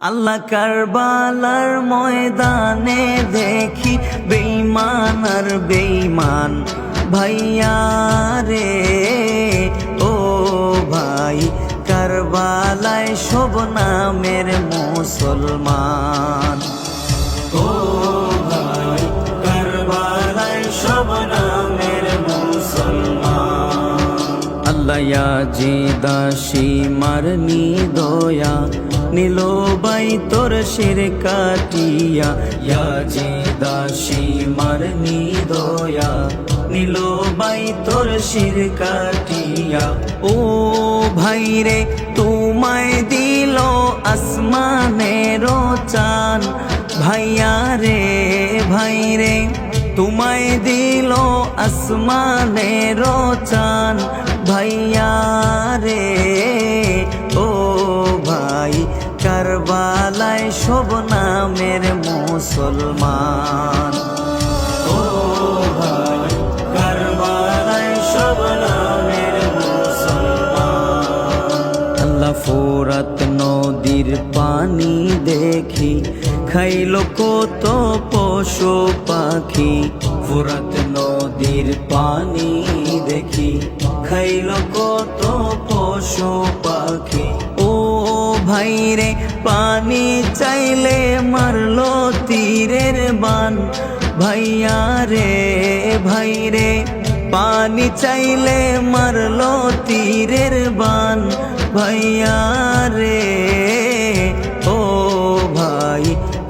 আল্লাহ কারবালার ময়দানে দেখি বেইমান আর বেইমান ভাইয়া রে আল্লাহ জি দাসী মারনি দয়া, নীল বাই তোর শির কাটিয়া। ইয়া জি দাসী মারনি দয়া, নীল বাই তোর শির কাটিয়া। ও ভাই রে, তোমায় দিল আসমানের চান। ভাইয়া রে, ভাই রে, তোমায় দিল আসমানের চান। ভাইয়া রে, ও ভাই, কারবালায় সব নামের মুসলমান। নদীর পানি দেখি, খাইল কত পশু পাখি। ফোরাত নদীর পানি দেখি, খাইল কত পশু পাখি। ও ভাই রে পানি চাইলে মারলো তীরের বান। ভাইয়া রে ভাই রে পানি চাইলে মারলো তীরের বান। ভাইয়া রে, ও ভাই,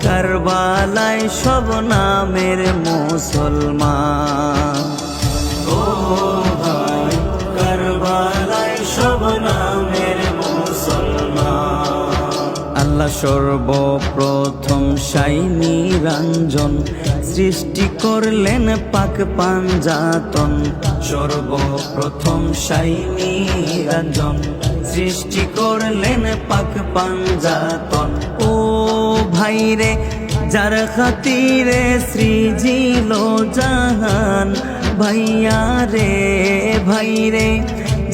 কারবালায় সব নামের মুসলমান। সর্বপ্রথম সাইনি রঞ্জন সৃষ্টি করলেন পাক পাঞ্জাতন। সর্বপ্রথম সাইনি রঞ্জন সৃষ্টি করলেন পাক পাঞ্জাতন। ও ভাই রে যার খাতিরে সৃজিল জাহান, ভাইয়া রে ভাই রে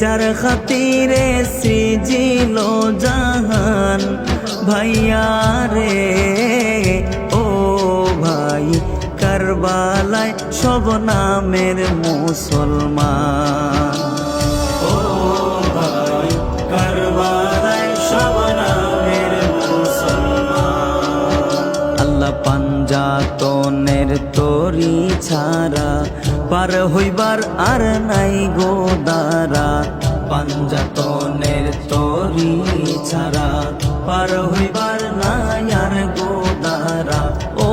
যার খাতিরে সৃজিল জাহান ভাইয়া রে, ও ভাই, কারবালায় সব নামের মুসলমান। ও ভাই, কারবালায় সব নামের মুসলমান। আল্লাহ পাঞ্জাতনের তরি ছাড়া পার হইবার আর নাই গো পাঞ্জাতনের তরি ছাড়া পার হইবার নাই আর গো দারা ও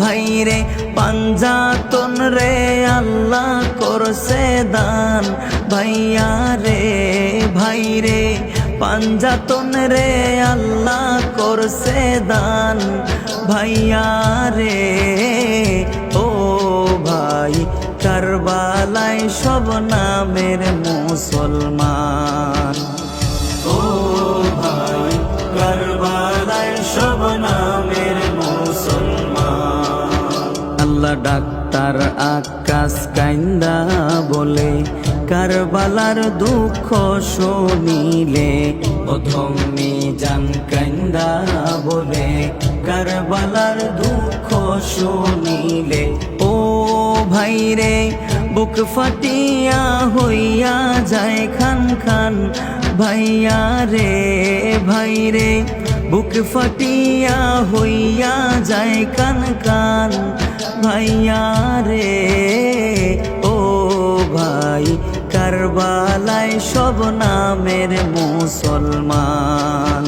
ভাই রে পাঞ্জাতন রে, আল্লাহ করছে দান। ভাইয়া রে, ভাই রে পাঞ্জাতন রে, আল্লাহ করছে দান। ভাইয়া রে, ও ভাই কারবালায় সব নামের মুসলমান। ও ভাই, কারবালায় সব নামের মুসলমান। আল্লাহ ডাক্তার আকাশ কাইন্দা বলে, কারবালার দুঃখ শুনিলে প্রথম জান কাইন্দা বলে, কারবালার দুঃখ শুনিলে ভাই রে বুক ফাটিয়া হইয়া যায় খান খান। ভাইয়া রে ভাই রে বুক ফাটিয়া হইয়া যায় কান কান ভাইয়া রে, ও ভাই, কারবালায় সব নামের মুসলমান।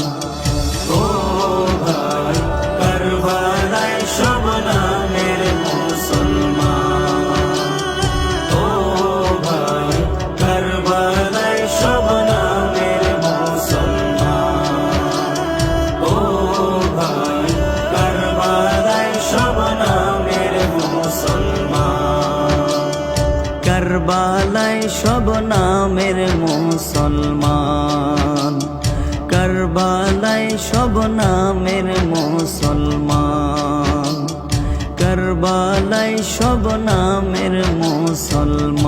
কারবালায় সব নামের মুসলমান। করবালাই সব নামের মুসলমান। করবালাই সব নামের মুসলমান।